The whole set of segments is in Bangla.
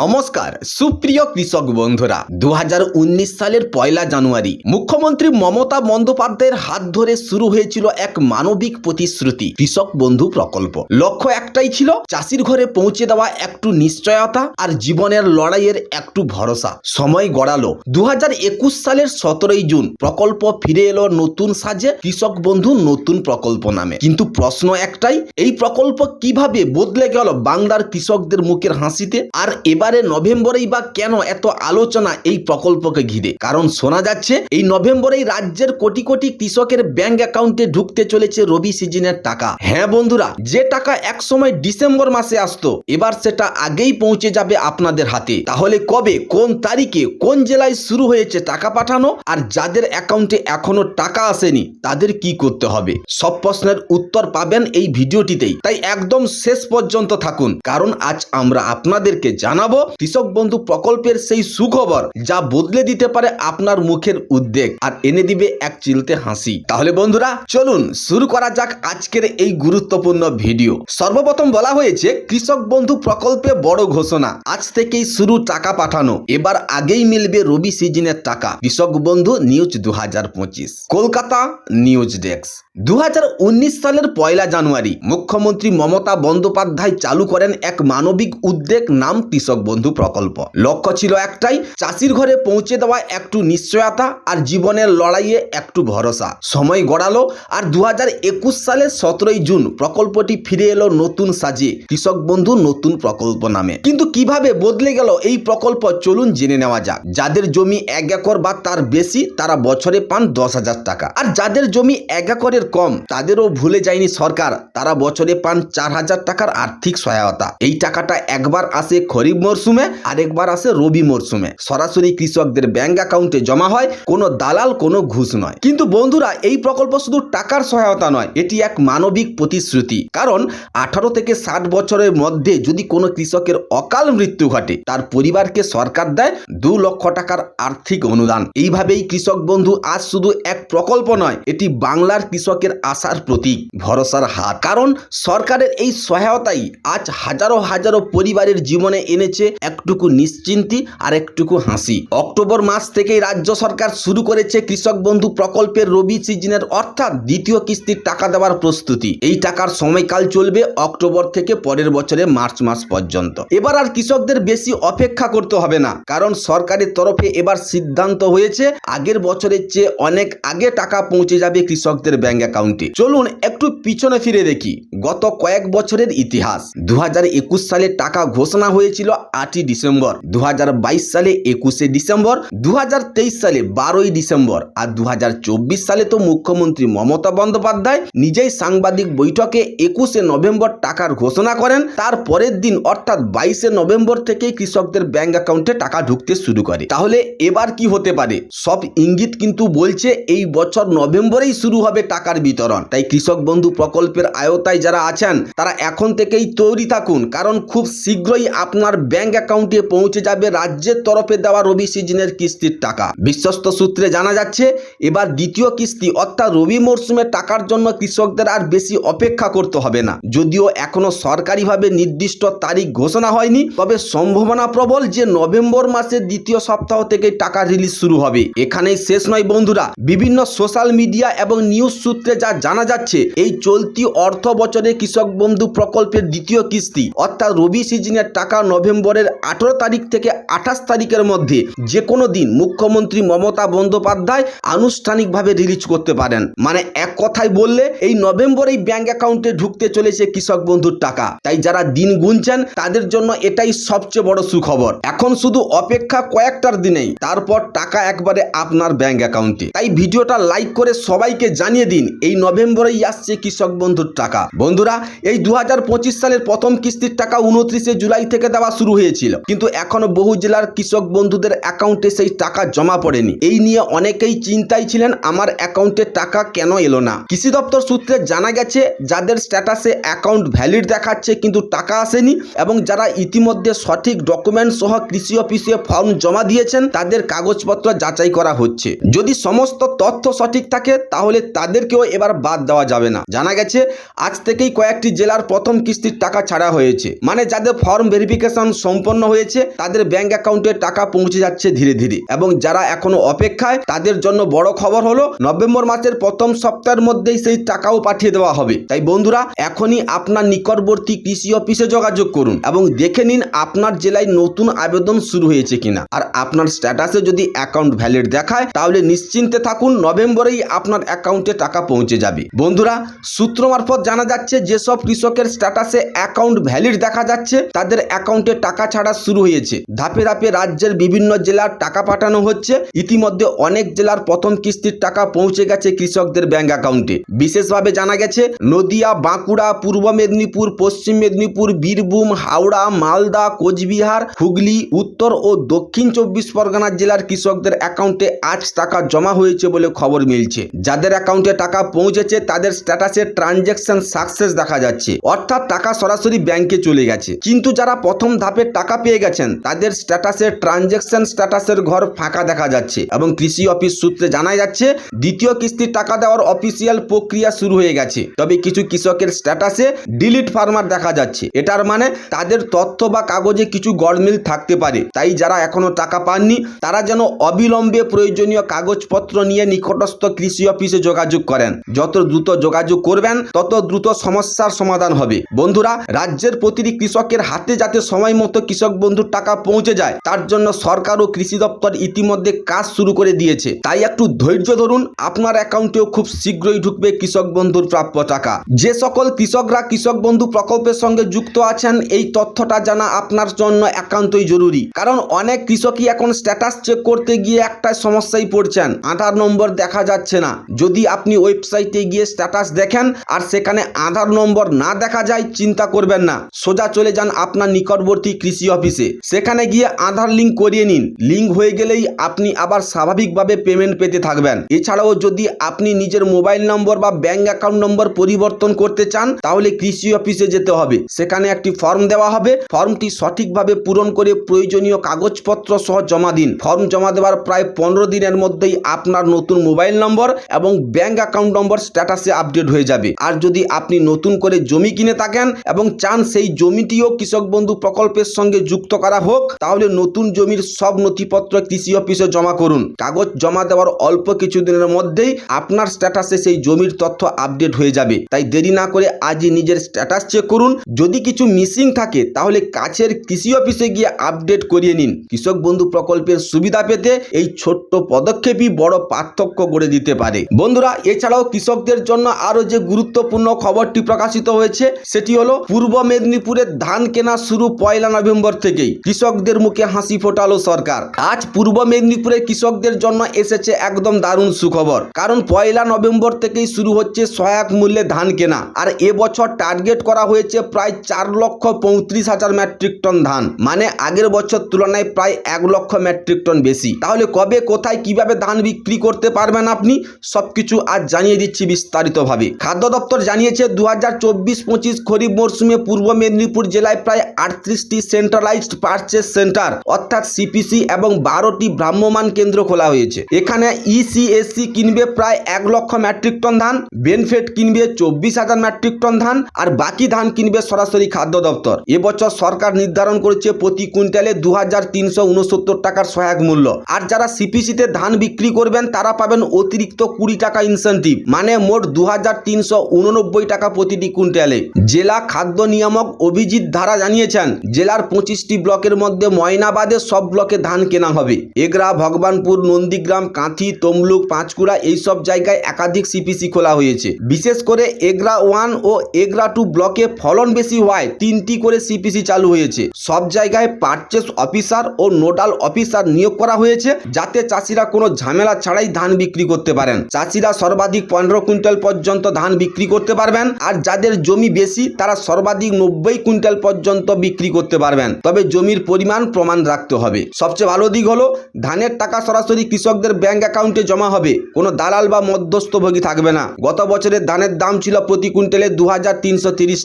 নমস্কার, সুপ্রিয় কৃষক বন্ধুরা। দু হাজার উনিশ সালের পয়লা জানুয়ারি, মুখ্যমন্ত্রী মমতা বন্দ্যোপাধ্যায়ের হাত ধরে শুরু হয়েছিল এক মানবিক প্রতিশ্রুতি, কৃষক বন্ধু প্রকল্প। লক্ষ্য একটাই ছিল, চাষির ঘরে পৌঁছে দেওয়া একটু নিশ্চয়তা আর জীবনের লড়াইয়ের একটু ভরসা। সময় গড়ালো। দু হাজার একুশ সালের সতেরোই জুন, প্রকল্প ফিরে এলো নতুন সাজে, কৃষক বন্ধু নতুন প্রকল্প নামে। কিন্তু প্রশ্ন একটাই, এই প্রকল্প কীভাবে বদলে গেল বাংলার কৃষকদের মুখের হাসিতে? আর এবারে নভেম্বরেই বা কেন এত আলোচনা এই প্রকল্পকে ঘিরে? কারণ শোনা যাচ্ছে, এই নভেম্বরেই রাজ্যের কোটি কোটি কৃষকের ব্যাংক অ্যাকাউন্টে ঢুকতে চলেছে রবি সিজনের টাকা। হ্যাঁ বন্ধুরা, যে টাকা একসময় ডিসেম্বর মাসে আসতো, এবার সেটা আগেই পৌঁছে যাবে আপনাদের হাতে। তাহলে কবে, কোন তারিখে, কোন জেলায় শুরু হয়েছে টাকা পাঠানো আর যাদের অ্যাকাউন্টে এখনও টাকা আসেনি, তাদের কি করতে হবে? সব প্রশ্নের উত্তর পাবেন এই ভিডিওটিতেই। তাই একদম শেষ পর্যন্ত থাকুন, কারণ আজ আমরা আপনাদেরকে জানাব কৃষক বন্ধু প্রকল্পের সেই সুখবর যা বদলে দিতে পারে আপনার মুখের উদ্বেগ আর এনে দিবে এক চিলতে হাসি। তাহলে বন্ধুরা, চলুন শুরু করা যাক আজকের এই গুরুত্বপূর্ণ ভিডিও। সর্বপ্রথম বলা হয়েছে, কৃষক বন্ধু প্রকল্পে বড় ঘোষণা। আজ থেকেই শুরু টাকা পাঠানো। এবার আগেই মিলবে রবি সিজনের টাকা। কৃষক বন্ধু নিউজ দু হাজার পঁচিশ। Kolkata news desk. দু হাজার উনিশ সালের পয়লা জানুয়ারি মুখ্যমন্ত্রী মমতা বন্দ্যোপাধ্যায় চালু করেন এক মানবিক উদ্যোগ নাম কৃষক বন্ধু প্রকল্প। লক্ষ্য ছিল একটাই, চাষির ঘরে পৌঁছে দেওয়া একটু নিশ্চয়তা আর জীবনের লড়াইয়ে একটু ভরসা। সময় গড়ালো আর দু হাজার একুশ সালের সতেরোই জুন প্রকল্পটি ফিরে এলো নতুন সাজে কৃষক বন্ধু নতুন প্রকল্প নামে। কিন্তু কীভাবে বদলে গেল এই প্রকল্প চলুন জেনে নেওয়া যাক। যাদের জমি এক একর বা তার বেশি, তারা বছরে পান দশ হাজার টাকা। আর যাদের জমি এক একরের কম। তাদেরও ভুলে যায়নি সরকার। তারা বছরে পান চার হাজার টাকার আর্থিক সহায়তা। এই টাকাটা একবার আসে খরিফ মরশুমে আরেকবার আসে রবি মরশুমে সরাসরি কৃষকদের ব্যাংক অ্যাকাউন্টে জমা হয়, কোনো দালাল, কোনো ঘুষ নয়। কিন্তু বন্ধুরা, এই প্রকল্প শুধু টাকার সহায়তা নয়, এটি এক মানবিক প্রতিশ্রুতি। কারণ আঠারো থেকে ষাট বছরের মধ্যে যদি কোনো কৃষকের অকাল মৃত্যু ঘটে, তার পরিবারকে সরকার দেয় দু লক্ষ টাকার আর্থিক অনুদান। এইভাবেই কৃষক বন্ধু আজ শুধু এক প্রকল্প নয়, এটি বাংলার কৃষকের আশার প্রতীক, ভরসার হাত। কারণ সরকারের এই সহায়তাই আজ হাজারো হাজারো পরিবারের জীবনে এনেছে একটুকু নিশ্চিন্তি আর একটুকু হাসি। অক্টোবর মাস থেকেই রাজ্য সরকার শুরু করেছে কৃষক বন্ধু প্রকল্পের রবি সিজনের অর্থাৎ দ্বিতীয় কিস্তির টাকা দেওয়ার প্রস্তুতি। এই টাকার সময়কাল চলবে অক্টোবর থেকে পরের বছরে মার্চ মাস পর্যন্ত। এবার আর কৃষকদের বেশি অপেক্ষা করতে হবে না, কারণ সরকারের তরফে এবার সিদ্ধান্ত হয়েছে, আগের বছরের চেয়ে অনেক আগে টাকা পৌঁছে যাবে কৃষকদের অ্যাকাউন্টে চলুন একটু পিছনে ফিরে দেখি। গত কয়েক বছরের ইতিহাস। দুহাজার একুশ সালে টাকা ঘোষণা হয়েছিল আটই ডিসেম্বর। দু হাজার বাইশ সালে একুশে ডিসেম্বর। দু হাজার তেইশ সালে বারোই ডিসেম্বর। আর দুহাজার চব্বিশ সালে তো মুখ্যমন্ত্রী মমতা বন্দ্যোপাধ্যায় নিজেই সাংবাদিক বৈঠকে একুশে নভেম্বর টাকার ঘোষণা করেন। তার পরের দিন, অর্থাৎ বাইশে নভেম্বর থেকেই কৃষকদের ব্যাংক অ্যাকাউন্টে টাকা ঢুকতে শুরু করে। তাহলে এবার কি হতে পারে? সব ইঙ্গিত কিন্তু বলছে এই বছর নভেম্বরেই শুরু হবে টাকার বিতরণ। তাই কৃষক বন্ধু প্রকল্পের আয়তায় যারা আছেন, তারা এখন থেকেই তৈরি থাকুন, কারণ খুব শীঘ্রই আপনার ব্যাংক অ্যাকাউন্টে পৌঁছে যাবে রাজ্যের তরফে দেওয়া রবি সিজনের কিস্তির টাকা। বিশ্বস্ত সূত্রে জানা যাচ্ছে, এবার দ্বিতীয় কিস্তি অর্থাৎ রবি মরশুমে টাকার জন্য কৃষকদের আর বেশি অপেক্ষা করতে হবে না। যদিও এখনও সরকারিভাবে নির্দিষ্ট তারিখ ঘোষণা হয়নি, তবে সম্ভাবনা প্রবল যে নভেম্বর মাসের দ্বিতীয় সপ্তাহ থেকে টাকা রিলিজ শুরু হবে। এখানেই শেষ নয় বন্ধুরা, বিভিন্ন সোশ্যাল মিডিয়া এবং নিউজ সূত্রে যা জানা যাচ্ছে, এই চলতি অর্থ বছরে কৃষক বন্ধু প্রকল্পের দ্বিতীয় কিস্তি, অর্থাৎ রবি সিজনের টাকা নভেম্বরের আঠারো তারিখ থেকে আঠাশ তারিখের মধ্যে যে কোনো দিন মুখ্যমন্ত্রী মমতা বন্দ্যোপাধ্যায় আনুষ্ঠানিকভাবে রিলিজ করতে পারেন। মানে এক কথায় বললে, এই নভেম্বরেই ব্যাংক অ্যাকাউন্টে ঢুকতে চলেছে কৃষক বন্ধুর টাকা। তাই যারা দিন গুনছেন, তাদের জন্য এটাই সবচেয়ে বড় সুখবর। এখন শুধু অপেক্ষা কয়েকটার দিনেই, তারপর টাকা একবারে আপনার ব্যাংক অ্যাকাউন্টে তাই ভিডিওটা লাইক করে সবাইকে জানিয়ে দিন এই নভেম্বরেই আসছে কৃষক বন্ধুর টাকা। বন্ধুরা, এই দু হাজার পঁচিশ সালের প্রথম কিস্তির টাকা উনত্রিশে জুলাই থেকে দেওয়া শুরু হয়েছিল। কিন্তু এখনও বহু জেলার কৃষক বন্ধুদের অ্যাকাউন্টে সেই টাকা জমা পড়েনি। এই নিয়ে অনেকেই চিন্তায় ছিলেন, আমার অ্যাকাউন্টে টাকা কেন এলো না? কৃষি দপ্তর সূত্রে জানা গেছে, যাদের স্ট্যাটাসে অ্যাকাউন্ট ভ্যালিড দেখাচ্ছে কিন্তু টাকা আসেনি এবং যারা ইতিমধ্যে সঠিক ডকুমেন্ট সহ কৃষি অফিসে ফর্ম জমা দিয়েছেন, তাদের কাগজপত্র যাচাই করা হচ্ছে। যদি সমস্ত তথ্য সঠিক থাকে, তাহলে তাদেরকে থেকেও এবার বাদ দেওয়া যাবে না। জানা গেছে, আজ থেকেই কয়েকটি জেলার প্রথম কিস্তির টাকা ছাড়া হয়েছে। মানে যাদের ফর্ম ভেরিফিকেশন সম্পন্ন হয়েছে, তাদের ব্যাংক অ্যাকাউন্টে টাকা পৌঁছে যাচ্ছে ধীরে ধীরে। এবং যারা এখনও অপেক্ষায়, তাদের জন্য বড় খবর হলো, নভেম্বর মাসের প্রথম সপ্তাহের মধ্যেই সেই টাকাও পাঠিয়ে দেওয়া হবে। তাই বন্ধুরা, এখনই আপনার নিকটবর্তী কৃষি অফিসে যোগাযোগ করুন এবং দেখে নিন আপনার জেলায় নতুন আবেদন শুরু হয়েছে কিনা। আর আপনার স্ট্যাটাসে যদি অ্যাকাউন্ট ভ্যালিড দেখায়, তাহলে নিশ্চিন্তে থাকুন, নভেম্বরেই আপনার অ্যাকাউন্টে টাকা পৌঁছে যাবে। বন্ধুরা, সূত্র মারফত জানা যাচ্ছে যেসব কৃষকের স্ট্যাটাসে অ্যাকাউন্ট ভ্যালিড দেখা যাচ্ছে, তাদের অ্যাকাউন্টে টাকা ছাড়া শুরু হয়েছে। ধাপে ধাপে রাজ্যের বিভিন্ন জেলার টাকা পাঠানো হচ্ছে। ইতিমধ্যে অনেক জেলার প্রথম কিস্তির টাকা পৌঁছে গেছে কৃষকদের ব্যাংক অ্যাকাউন্টে বিশেষভাবে জানা গেছে, নদিয়া, বাঁকুড়া, পূর্ব মেদিনীপুর, পশ্চিম মেদিনীপুর, বীরভূম, হাওড়া, মালদা, কোচবিহার, হুগলি, উত্তর ও দক্ষিণ চব্বিশ পরগনা জেলার কৃষকদের অ্যাকাউন্টে আজ টাকা জমা হয়েছে বলে খবর মিলছে। যাদের অ্যাকাউন্টে টাকা পৌঁছেছে, তাদের স্ট্যাটাসে ট্রানজ্যাকশন সাকসেস দেখা যাচ্ছে। অর্থাৎ টাকা সরাসরি ব্যাংকে চলে গেছে। কিন্তু যারা প্রথম ধাপে টাকা পেয়ে গেছেন, তাদের স্ট্যাটাসে ট্রানজ্যাকশন স্ট্যাটাসের ঘর ফাঁকা দেখা যাচ্ছে এবং কৃষি অফিস সূত্রে জানা যাচ্ছে, দ্বিতীয় কিস্তির টাকা দেওয়ার অফিসিয়াল প্রক্রিয়া শুরু হয়ে গেছে। তবে কিছু কৃষকের স্ট্যাটাসে ডিলিট ফার্মার দেখা যাচ্ছে। এটার মানে তাদের তথ্য বা কাগজে কিছু গড়মিল থাকতে পারে। তাই যারা এখনও টাকা পাননি, তারা যেন অবিলম্বে প্রয়োজনীয় কাগজপত্র নিয়ে নিকটস্থ কৃষি অফিসে যোগাযোগ করেন যত দ্রুত যোগাযোগ করবেন, তত দ্রুত সমস্যার সমাধান হবে। বন্ধুরা, রাজ্যের প্রতিটি কৃষকের হাতে যাতে সময় মতো কৃষক বন্ধুর টাকা পৌঁছে যায়, তার জন্য সরকার ও কৃষি দপ্তর ইতিমধ্যে কাজ শুরু করে দিয়েছে। তাই একটু ধৈর্য ধরুন, আপনার অ্যাকাউন্টেও খুব শীঘ্রই ঢুকবে কৃষক বন্ধুর প্রাপ্য টাকা। যে সকল কৃষকরা কৃষক বন্ধু প্রকল্পের সঙ্গে যুক্ত আছেন, এই তথ্যটা জানা আপনার জন্য একান্তই জরুরি। কারণ অনেক কৃষকই এখন স্ট্যাটাস চেক করতে গিয়ে একটা সমস্যায় পড়ছেন, আধার নম্বর দেখা যাচ্ছে না। যদি আপনি ওয়েবসাইটে গিয়ে স্ট্যাটাস দেখেন আর সেখানে আধার নম্বর না দেখা যায় চিন্তা করবেন না। সোজা চলে যান আপনার নিকটবর্তী কৃষি অফিসে। সেখানে গিয়ে আধার লিঙ্ক করিয়ে নিন। লিঙ্ক হয়ে গেলেই আপনি আবার স্বাভাবিকভাবে পেমেন্ট পেতে থাকবেন। এছাড়াও যদি আপনি নিজের মোবাইল নম্বর বা ব্যাংক অ্যাকাউন্ট নম্বর পরিবর্তন করতে চান, তাহলে কৃষি অফিসে যেতে হবে। সেখানে একটি ফর্ম দেওয়া হবে। ফর্মটি সঠিকভাবে পূরণ করে প্রয়োজনীয় কাগজপত্র সহ জমা দিন। ফর্ম জমা দেওয়ার প্রায় পনেরো দিনের মধ্যেই আপনার নতুন মোবাইল নম্বর এবং ব্যাংক অ্যাকাউন্ট নম্বর স্ট্যাটাসে আপডেট হয়ে যাবে। আর যদি আপনি নতুন করে জমি কিনে থাকেন এবং চান সেই জমিটিও কৃষক বন্ধু প্রকল্পের সঙ্গে যুক্ত করা হোক, তাহলে নতুন জমির সব নথিপত্র কৃষি অফিসে জমা করুন। কাগজ জমা দেওয়ার অল্প কিছুদিনের মধ্যেই আপনার স্ট্যাটাসে সেই জমির তথ্য আপডেট হয়ে যাবে। তাই দেরি না করে আজই নিজের স্ট্যাটাস চেক করুন। যদি কিছু মিসিং থাকে, তাহলে কাছের কৃষি অফিসে গিয়ে আপডেট করিয়ে নিন। কৃষক বন্ধু প্রকল্পের সুবিধা পেতে এই ছোট্ট পদক্ষেপই বড় পার্থক্য গড়ে দিতে পারে। বন্ধুরা এছাড়াও কৃষকদের জন্য আরও যে গুরুত্বপূর্ণ খবরটি প্রকাশিত হয়েছে, সেটি হলো পূর্ব মেদিনীপুরের ধান কেনা শুরু পয়লা নভেম্বর থেকেই। কৃষকদের মুখে হাসি ফোটালো সরকার। আজ পূর্ব মেদিনীপুরের কৃষকদের জন্য এসেছে একদম দারুণ সুখবর। কারণ পয়লা নভেম্বর থেকেই শুরু হচ্ছে সহায়ক মূল্যে ধান কেনা। আর এবছর টার্গেট করা হয়েছে প্রায় চার লক্ষ পঁয়ত্রিশ হাজার মেট্রিক টন ধান। মানে আগের বছর তুলনায় প্রায় এক লক্ষ মেট্রিক টন বেশি। তাহলে কবে, কোথায়, কীভাবে ধান বিক্রি করতে পারবেন আপনি? সবকিছু আজ জানিয়ে দিচ্ছি বিস্তারিতভাবে। খাদ্য দপ্তর জানিয়েছে দু হাজার চব্বিশ পঁচিশ খরিফ মরশুমে পূর্ব মেদিনীপুর জেলায় প্রায় আটত্রিশটি সেন্ট্রালাইজড পারচেস সেন্টার অর্থাৎ সিপিসি এবং বারোটি ভ্রাম্যমাণ কেন্দ্র খোলা হয়েছে। এখানে E ইসিএসসি কিনবে প্রায় এক লক্ষ মেট্রিক টন ধান বেনফেট কিনবে চব্বিশ হাজার মেট্রিক টন ধান, আর বাকি ধান কিনবে সরাসরি খাদ্য দপ্তর এবছর সরকার নির্ধারণ করেছে প্রতি কুইন্টালে দু হাজার তিনশো উনসত্তর টাকার সহায়ক মূল্য। আর যারা সিপিসিতে ধান বিক্রি করবেন, তারা পাবেন অতিরিক্ত কুড়ি টাকা ইনসেন্টিভ মানে মোট দু হাজার তিনশো উননব্বই টাকা প্রতিটি কুইন্টালে। জেলা খাদ্য নিয়ামক অভিজিৎ ধারা জানিয়েছেন, জেলার পঁচিশটি ব্লকের মধ্যে ময়নাবাদে সব ব্লকে ধান কেনা হবে। এগরা, ভগবানপুর, নন্দীগ্রাম, কাঁথি, তমলুক, পাঁচকুড়া এইসব জায়গায় একাধিক সিপিসি খোলা হয়েছে। বিশেষ করে এগরা ওয়ান ও এগরা টু ব্লকে ফলন বেশি হওয়ায় তিনটি করে সিপিসি চালু হয়েছে। সব জায়গায় পারচেস অফিসার ও নোডাল অফিসার নিয়োগ করা হয়েছে, যাতে চাষিরা কোনো ঝামেলা ছাড়াই ধান বিক্রি করতে পারেন। চাষিরা সর্বাধিক পনেরো কুইন্টাল পর্যন্ত ধান বিক্রি করতে পারবেন। আর যাদের জমি বেশি, তারা সর্বাধিক নব্বই কুইন্টাল পর্যন্ত বিক্রি করতে পারবেন। তবে জমির পরিমাণ প্রমাণ রাখতে হবে। সবচেয়ে ভালো দিক হলো, ধানের টাকা সরাসরি কৃষকদের ব্যাংক অ্যাকাউন্টে জমা হবে। কোনো দালাল বা মধ্যস্থভোগী থাকবে না। গত বছরের ধানের দাম ছিল প্রতি কুইন্টালে দু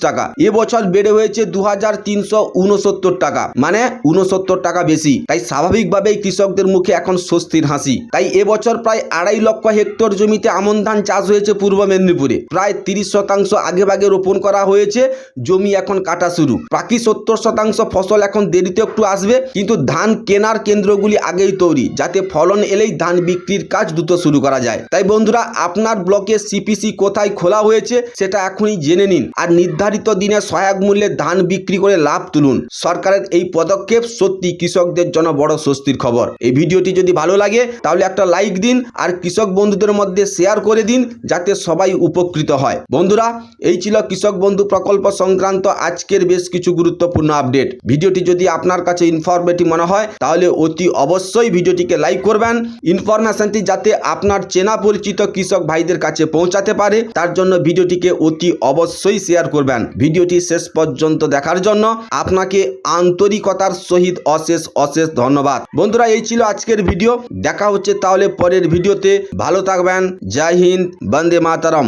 টাকা। এবছর বেড়ে হয়েছে দু হাজার তিনশো উনসত্তর টাকা। মানে উনসত্তর টাকা বেশি। তাই স্বাভাবিকভাবেই কৃষকদের মুখে এখন স্বস্তির হাসি। তাই এবছর প্রায় আড়াই লক্ষ হেক্টর জমিতে আমন ধান চাষ হয়েছে পূর্ব মেদিনীপুরে। প্রায় তিরিশ শতাংশ আগে ভাগে রোপণ করা হয়েছে, জমি এখন কাটা শুরু। বাকি সত্তর শতাংশ ফসল এখন দেরিতে একটু আসবে, কিন্তু ধান কেনার কেন্দ্রগুলি আগেই তৈরি, যাতে ফলন এলেই ধান বিক্রির কাজ দ্রুত শুরু করা যায়। তাই বন্ধুরা, আপনার ব্লকে সিপিসি কোথায় খোলা হয়েছে, সেটা এখনই জেনে নিন। আর নির্ধারিত দিনে সহায়ক মূল্যে ধান বিক্রি করে লাভ তুলুন। সরকারের এই পদক্ষেপ সত্যি কৃষকদের জন্য বড় স্বস্তির খবর। এই ভিডিওটি যদি ভালো লাগে, তাহলে একটা লাইক দিন, আর কৃষক বন্ধুদের মধ্যে শেয়ার করে দিন যাতে সবাই উপকৃত হয়। বন্ধুরা, এই ছিল কৃষক বন্ধু প্রকল্প সংক্রান্ত আজকের বেশ কিছু গুরুত্বপূর্ণ আপডেট। ভিডিওটি যদি আপনার কাছে ইনফরমেটিভ মনে হয়, তাহলে অতি অবশ্যই ভিডিওটিকে লাইক করবেন। ইনফরমেশনটি যাতে আপনার চেনা পরিচিত কৃষক ভাইদের কাছে পৌঁছাতে পারে, তার জন্য ভিডিওটিকে অতি অবশ্যই শেয়ার করবেন। ভিডিওটি শেষ পর্যন্ত দেখার জন্য আপনাকে আন্তরিকতার সহিত অশেষ অশেষ ধন্যবাদ। বন্ধুরা, এই ছিল আজকের ভিডিও। দেখা হচ্ছে তাহলে পরের ভিডিওতে। ভালো থাকবেন। জয় হিন্দ। హింద్ మాతరం.